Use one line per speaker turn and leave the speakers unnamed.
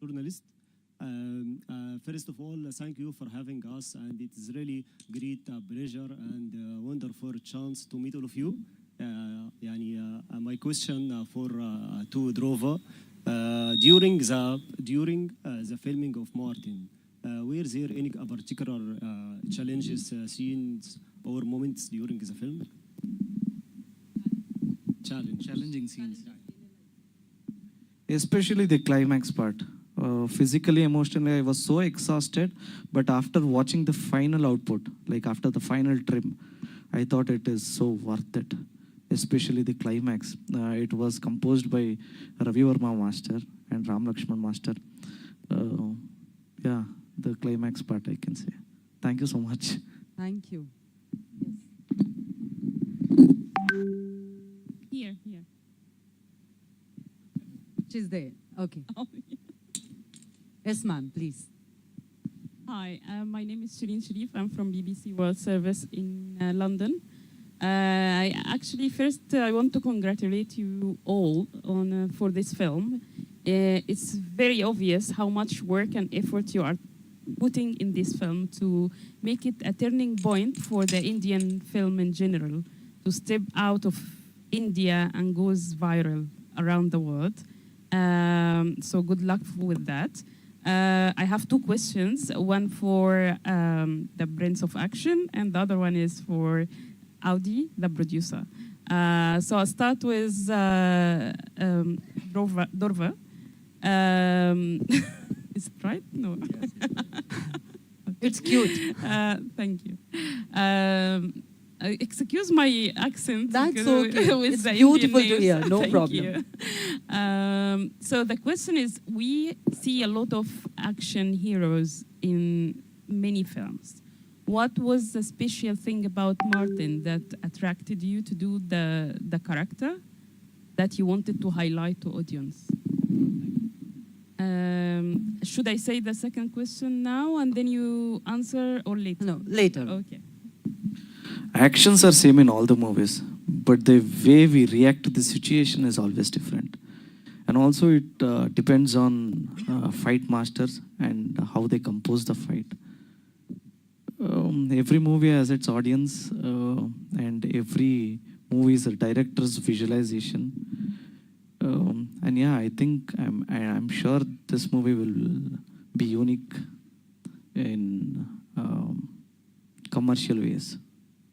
journalist. Um, uh, first of all, thank you for having us, and it is really great uh, pleasure and uh, wonderful chance to meet all of you. Uh, يعني, uh, my question uh, for uh, to Drova uh, during the during uh, the filming of Martin, uh, were there any particular uh, challenges, uh, scenes, or moments during the film? Challenge.
challenging scenes.
especially the climax part. Uh, physically, emotionally, I was so exhausted. But after watching the final output, like after the final trim, I thought it is so worth it. Especially the climax. Uh, it was composed by Ravi Verma Master and Ram Lakshman Master. Uh, yeah, the climax part I can say. Thank you so much.
Thank you.
Here, here.
She's there. Okay. Yes, ma'am, please.
Hi, uh, my name is Shireen Sharif. I'm from BBC World Service in uh, London. Uh, I actually first uh, I want to congratulate you all on uh, for this film. Uh, it's very obvious how much work and effort you are putting in this film to make it a turning point for the Indian film in general, to step out of India and goes viral around the world. Um, so good luck with that. Uh, I have two questions. One for um, the Brains of Action, and the other one is for Audi, the producer. Uh, so I'll start with uh, um, Dorva. Dorva. Um, is it right? No.
It's cute.
Uh, thank you. Um, uh, excuse my accent.
That's okay.
with
It's beautiful to hear. No problem.
Um, so the question is, we see a lot of action heroes in many films. What was the special thing about Martin that attracted you to do the the character that you wanted to highlight to audience? Um, should I say the second question now and then you answer or later?
No, later.
Okay.
Actions are same in all the movies, but the way we react to the situation is always different. And also it uh, depends on uh, fight masters and how they compose the fight. Um, every movie has its audience, uh, and every movie is a director's visualization. Um, and yeah, I think I'm, I'm sure this movie will be unique in um, commercial ways.